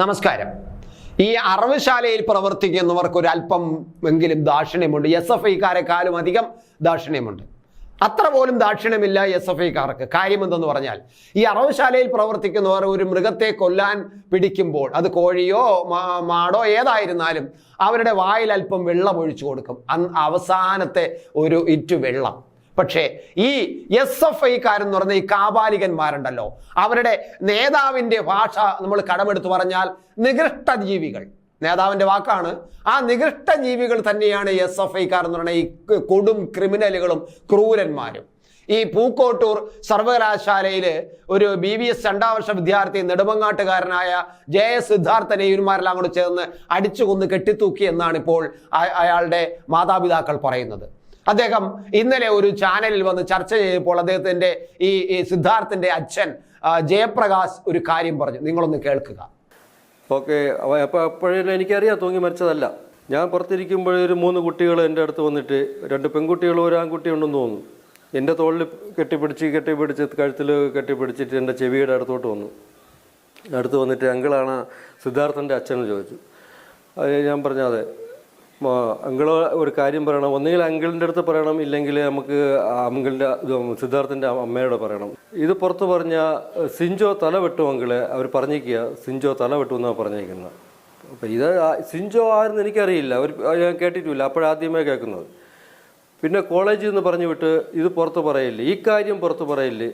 നമസ്കാരം. ഈ അറവുശാലയിൽ പ്രവർത്തിക്കുന്നവർക്ക് ഒരു അല്പം എങ്കിലും ദാക്ഷിണ്യമുണ്ട് എസ് എഫ് ഐക്കാരെക്കാളും അധികം ദാക്ഷിണ്യമുണ്ട്. അത്ര പോലും ദാക്ഷിണ്യമില്ല എസ് എഫ് ഐക്കാർക്ക് കാര്യം എന്തെന്ന് പറഞ്ഞാൽ ഈ അറവുശാലയിൽ പ്രവർത്തിക്കുന്നവർ ഒരു മൃഗത്തെ കൊല്ലാൻ പിടിക്കുമ്പോൾ അത് കോഴിയോ മാടോ ഏതായിരുന്നാലും അവരുടെ വായിൽ അല്പം വെള്ളം ഒഴിച്ചു കൊടുക്കും. അവസാനത്തെ ഒരു ഇറ്റു വെള്ളം. പക്ഷേ ഈ എസ് എഫ് ഐക്കാരെന്ന് പറഞ്ഞ ഈ കാപാലികന്മാരുണ്ടല്ലോ അവരുടെ നേതാവിന്റെ ഭാഷ നമ്മൾ കടമെടുത്ത് പറഞ്ഞാൽ നികൃഷ്ട ജീവികൾ നേതാവിന്റെ വാക്കാണ്. ആ നികൃഷ്ട ജീവികൾ തന്നെയാണ് എസ് എഫ് ഐക്കാർ എന്ന് പറയുന്ന ഈ കൊടും ക്രിമിനലുകളും ക്രൂരന്മാരും. ഈ പൂക്കോട്ടൂർ സർവകലാശാലയിൽ ഒരു ബി വി എസ് രണ്ടാം വർഷ വിദ്യാർത്ഥി നെടുമങ്ങാട്ടുകാരനായ ജെ എസ് സിദ്ധാർത്ഥനെ ഇവന്മാരെല്ലാം കൂടെ ചേർന്ന് അടിച്ചു കൊന്ന് കെട്ടിത്തൂക്കി എന്നാണ് ഇപ്പോൾ അയാളുടെ മാതാപിതാക്കൾ പറയുന്നത്. അദ്ദേഹം ഇന്നലെ ഒരു ചാനലിൽ വന്ന് ചർച്ച ചെയ്തപ്പോൾ അദ്ദേഹത്തിന്റെ ഈ സിദ്ധാർത്ഥിന്റെ അച്ഛൻ ജയപ്രകാശ് ഒരു കാര്യം പറഞ്ഞു. നിങ്ങളൊന്ന് കേൾക്കുക. ഓക്കെ അപ്പോൾ അപ്പോഴേ എനിക്കറിയാം തൂങ്ങി മരിച്ചതല്ല. ഞാൻ പുറത്തിരിക്കുമ്പോൾ ഒരു മൂന്ന് കുട്ടികൾ എന്റെ അടുത്ത് വന്നിട്ട് രണ്ട് പെൺകുട്ടികളും ഒരു ആൺകുട്ടി ഉണ്ടെന്ന് തോന്നുന്നു. എന്റെ തോളിൽ കെട്ടിപ്പിടിച്ച് കെട്ടിപ്പിടിച്ച് കഴുത്തിൽ കെട്ടിപ്പിടിച്ചിട്ട് എന്റെ ചെവിയുടെ അടുത്തോട്ട് വന്നു. അടുത്ത് വന്നിട്ട് അങ്കിളാണ് സിദ്ധാർത്ഥന്റെ അച്ഛനെന്ന് ചോദിച്ചു. ഞാൻ പറഞ്ഞു അതെ. അങ്കിൾ ഒരു കാര്യം പറയണം. ഒന്നുകിൽ അങ്കിളിന്റെ അടുത്ത് പറയണം ഇല്ലെങ്കിൽ നമുക്ക് അങ്കിളിന്റെ സിദ്ധാർത്ഥിന്റെ അമ്മയോട് പറയണം. ഇത് പുറത്ത് പറഞ്ഞ സിഞ്ചോ തല വെട്ടു അങ്കിൾ അവർ പറഞ്ഞേക്കുക സിഞ്ചോ തല വെട്ടു എന്നാണ് പറഞ്ഞേക്കുന്നത് അപ്പം ഇത് സിഞ്ചോ ആരെന്ന് എനിക്കറിയില്ല. അവർ ഞാൻ കേട്ടിട്ടില്ല. അപ്പോഴാദ്യമേ കേൾക്കുന്നത്. പിന്നെ കോളേജിൽ നിന്ന് പറഞ്ഞു വിട്ട് ഇത് പുറത്ത് പറയില്ലേ? ഈ കാര്യം പുറത്ത് പറയില്ലേ?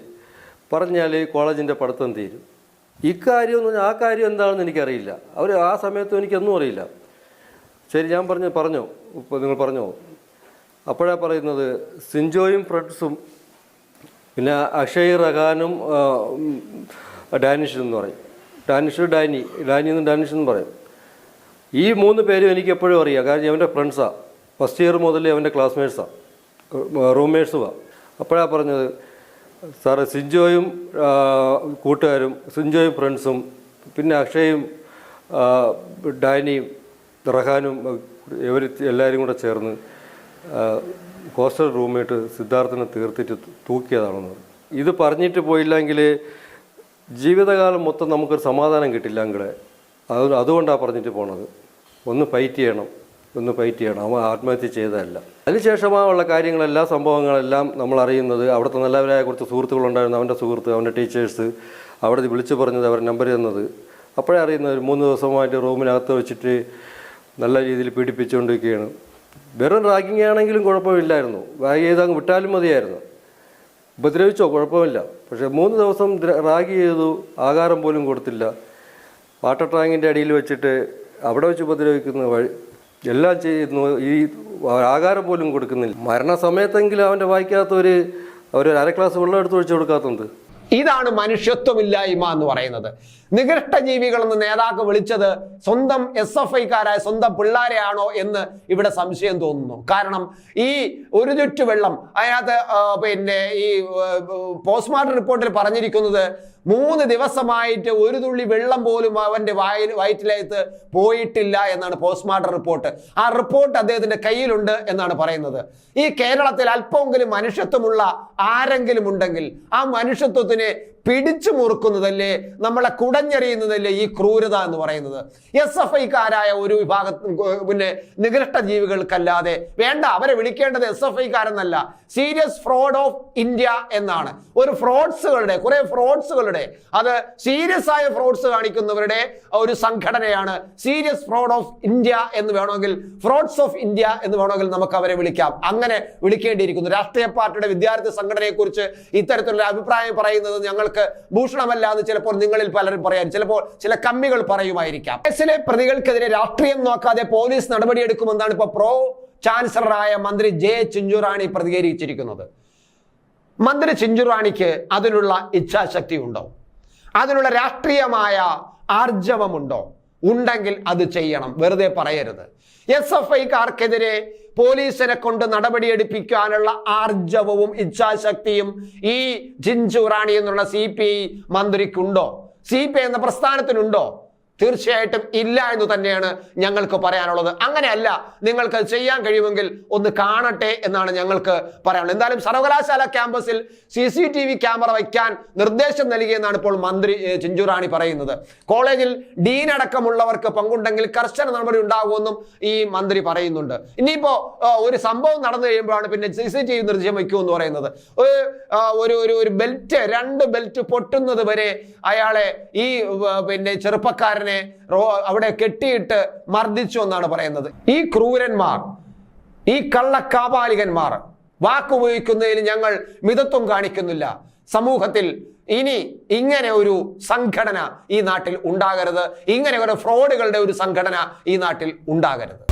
പറഞ്ഞാൽ കോളേജിന്റെ പഠിത്തം തീരും. ഇക്കാര്യം എന്ന് പറഞ്ഞാൽ ആ കാര്യം എന്താണെന്ന് എനിക്കറിയില്ല. അവർ ആ സമയത്തും എനിക്കൊന്നും അറിയില്ല. ശരി ഞാൻ പറഞ്ഞു പറഞ്ഞോ. ഇപ്പോൾ നിങ്ങൾ പറഞ്ഞോ. അപ്പോഴാണ് പറയുന്നത് സിഞ്ചോയും ഫ്രണ്ട്സും പിന്നെ അക്ഷയ് റഹാനും ഡാനിഷെന്ന് പറയും. ഡാനിഷ് ഡാനി ഡാനി എന്ന് ഡാനിഷ് എന്ന് പറയും. ഈ മൂന്ന് പേരും എനിക്ക് എപ്പോഴും അറിയാം. കാരണം അവന്റെ ഫ്രണ്ട്സാണ് ഫസ്റ്റ് ഇയർ മുതൽ അവന്റെ ക്ലാസ്മേറ്റ്സാണ് റൂംമേറ്റ്സുമാണ് അപ്പോഴാണ് പറഞ്ഞത് സാറ് ആ, കൂട്ടുകാരും സിഞ്ചോയും ഫ്രണ്ട്സും പിന്നെ അക്ഷയും ഡാനിയും റഹാനും ഇവർ എല്ലാവരും കൂടെ ചേർന്ന് ഹോസ്റ്റൽ റൂമിട്ട് സിദ്ധാർത്ഥനെ തീർത്തിട്ട് തൂക്കിയതാണെന്ന് ഇത് പറഞ്ഞിട്ട് പോയില്ലെങ്കിൽ ജീവിതകാലം മൊത്തം നമുക്കൊരു സമാധാനം കിട്ടില്ല അങ്ങടെ അത് അതുകൊണ്ടാണ് പറഞ്ഞിട്ട് പോണത്. ഒന്ന് ഫൈറ്റ് ചെയ്യണം ഒന്ന് ഫൈറ്റ് ചെയ്യണം. അവൻ ആത്മഹത്യ ചെയ്തതല്ല. അതിനുശേഷമുള്ള കാര്യങ്ങളെല്ലാം സംഭവങ്ങളെല്ലാം നമ്മൾ അറിയുന്നത് അവിടുത്തെ നല്ലവരായ കുറച്ച് സുഹൃത്തുക്കളുണ്ടായിരുന്നു അവന്റെ സുഹൃത്ത് അവന്റെ ടീച്ചേഴ്സ്. അവിടെ വിളിച്ചു പറഞ്ഞത് അവരുടെ നമ്പർ തന്നത്. അപ്പോഴേ അറിയുന്നത് മൂന്ന് ദിവസമായിട്ട് റൂമിനകത്ത് വെച്ചിട്ട് നല്ല രീതിയിൽ പീഡിപ്പിച്ചുകൊണ്ടിരിക്കുകയാണ്. വെറും റാഗിങ് ആണെങ്കിലും കുഴപ്പമില്ലായിരുന്നു. റാഗ് ചെയ്ത് അങ്ങ് വിട്ടാലും മതിയായിരുന്നു. ഉപദ്രവിച്ചോ? കുഴപ്പമില്ല. പക്ഷേ മൂന്ന് ദിവസം റാഗ് ചെയ്തു ആഹാരം പോലും കൊടുത്തില്ല. വാട്ടർ ടാങ്കിന്റെ അടിയിൽ വെച്ചിട്ട് അവിടെ വെച്ച് ഉപദ്രവിക്കുന്ന വഴി എല്ലാം ചെയ്യുന്നു. ഈ ആഹാരം പോലും കൊടുക്കുന്നില്ല. മരണസമയത്തെങ്കിലും അവന്റെ വായിക്കാത്ത ഒരു ഒരു അര ക്ലാസ് വെള്ളം എടുത്ത് ഒഴിച്ചു കൊടുക്കാത്തത് ഇതാണ് മനുഷ്യത്വമില്ലായ്മ എന്ന് പറയുന്നത്. നികൃഷ്ട ജീവികൾ എന്ന് നേതാക്കൾ വിളിച്ചത് സ്വന്തം എസ് എഫ് ഐക്കാരായ സ്വന്തം പിള്ളാരെയാണോ എന്ന് ഇവിടെ സംശയം തോന്നുന്നു. കാരണം ഈ ഒരു ചുറ്റു വെള്ളം അതിനകത്ത് പിന്നെ ഈ പോസ്റ്റ്മോർട്ടം റിപ്പോർട്ടിൽ പറഞ്ഞിരിക്കുന്നത് മൂന്ന് ദിവസമായിട്ട് ഒരു തുള്ളി വെള്ളം പോലും അവന്റെ വായിൽ വയറ്റിലേത്ത് പോയിട്ടില്ല എന്നാണ് പോസ്റ്റ്മോർട്ടം റിപ്പോർട്ട്. ആ റിപ്പോർട്ട് അദ്ദേഹത്തിന്റെ കയ്യിലുണ്ട് എന്നാണ് പറയുന്നത്. ഈ കേരളത്തിൽ അല്പമെങ്കിലും മനുഷ്യത്വമുള്ള ആരെങ്കിലും ഉണ്ടെങ്കിൽ ആ മനുഷ്യത്വത്തിനെ അതിനെ പിടിച്ചു മുറുക്കുന്നതല്ലേ നമ്മളെ കുടഞ്ഞെറിയുന്നതല്ലേ ഈ ക്രൂരത എന്ന് പറയുന്നത്. എസ് എഫ് ഐക്കാരായ ഒരു വിഭാഗ പിന്നെ നികൃഷ്ട ജീവികൾക്കല്ലാതെ വേണ്ട അവരെ വിളിക്കേണ്ടത് എസ് എഫ് ഐക്കാരെന്നല്ല സീരിയസ് ഫ്രോഡ് ഓഫ് ഇന്ത്യ എന്നാണ്. ഒരു ഫ്രോഡ്സുകളുടെ കുറെ ഫ്രോഡ്സുകളുടെ അത് സീരിയസ് ആയ ഫ്രോഡ്സ് കാണിക്കുന്നവരുടെ ഒരു സംഘടനയാണ് സീരിയസ് ഫ്രോഡ് ഓഫ് ഇന്ത്യ എന്ന് വേണമെങ്കിൽ ഫ്രോഡ്സ് ഓഫ് ഇന്ത്യ എന്ന് വേണമെങ്കിൽ നമുക്ക് അവരെ വിളിക്കാം. അങ്ങനെ വിളിക്കേണ്ടിയിരിക്കുന്നു. രാഷ്ട്രീയ പാർട്ടിയുടെ വിദ്യാർത്ഥി സംഘടനയെ കുറിച്ച് ഇത്തരത്തിലുള്ള അഭിപ്രായം പറയുന്നത് ഞങ്ങൾക്ക് ഭൂഷണമല്ല എന്ന് ചിലപ്പോൾ നിങ്ങളിൽ പലരും പറയാൻ ചിലപ്പോൾ ചില കമ്മികൾ പറയുമായിരിക്കാം. കേസിലെ പ്രതികൾക്കെതിരെ രാഷ്ട്രീയം നോക്കാതെ പോലീസ് നടപടിയെടുക്കുമെന്നാണ് ഇപ്പോൾ പ്രോ ചാൻസലറായ മന്ത്രി ജെ ചിഞ്ചുറാണി പ്രതികരിച്ചിരിക്കുന്നത്. മന്ത്രി ചിഞ്ചുറാണിക്ക് അതിനുള്ള ഇച്ഛാശക്തി ഉണ്ടോ അതിനുള്ള രാഷ്ട്രീയമായ ആർജവമുണ്ടോ? ഉണ്ടെങ്കിൽ അത് ചെയ്യണം. വെറുതെ പറയരുത്. എസ് എഫ് ഐക്കാർക്കെതിരെ പോലീസിനെ കൊണ്ട് നടപടിയെടുപ്പിക്കാനുള്ള ആർജവവും ഇച്ഛാശക്തിയും ഈ ചിഞ്ചുറാണി എന്നുള്ള സി പി ഐ മന്ത്രിക്കുണ്ടോ? സി പി ഐ എന്ന പ്രസ്ഥാനത്തിനുണ്ടോ? തീർച്ചയായിട്ടും ഇല്ല എന്ന് തന്നെയാണ് ഞങ്ങൾക്ക് പറയാനുള്ളത്. അങ്ങനെയല്ല നിങ്ങൾക്ക് ചെയ്യാൻ കഴിയുമെങ്കിൽ ഒന്ന് കാണട്ടെ എന്നാണ് ഞങ്ങൾക്ക് പറയാനുള്ളത്. എന്തായാലും സർവകലാശാല ക്യാമ്പസിൽ C C T V camera വയ്ക്കാൻ നിർദ്ദേശം നൽകിയെന്നാണ് ഇപ്പോൾ മന്ത്രി ചിഞ്ചുറാണി പറയുന്നത്. കോളേജിൽ ഡീൻ അടക്കമുള്ളവർക്ക് പങ്കുണ്ടെങ്കിൽ കർശന നടപടി ഉണ്ടാകുമെന്നും ഈ മന്ത്രി പറയുന്നുണ്ട്. ഇനിയിപ്പോ ഒരു സംഭവം നടന്നു കഴിയുമ്പോഴാണ് പിന്നെ സി സി ടി വി നിർജയം വയ്ക്കുമെന്ന് പറയുന്നത്. ഒരു ഒരു ഒരു ഒരു ബെൽറ്റ് രണ്ട് ബെൽറ്റ് പൊട്ടുന്നത് വരെ അയാളെ ഈ പിന്നെ ചെറുപ്പക്കാരനെ റോ അവിടെ കെട്ടിയിട്ട് മർദ്ദിച്ചു എന്നാണ് പറയുന്നത്. ഈ ക്രൂരന്മാർ ഈ കള്ളക്കാപാലികന്മാർ വാക്കുപയോഗിക്കുന്നതിൽ ഞങ്ങൾ മിതത്വം കാണിക്കുന്നില്ല. സമൂഹത്തിൽ ഇനി ഇങ്ങനെ ഒരു സംഘടന ഈ നാട്ടിൽ ഉണ്ടാകരുത്. ഇങ്ങനെ ഒരു ഫ്രോഡുകളുടെ ഒരു സംഘടന ഈ നാട്ടിൽ ഉണ്ടാകരുത്.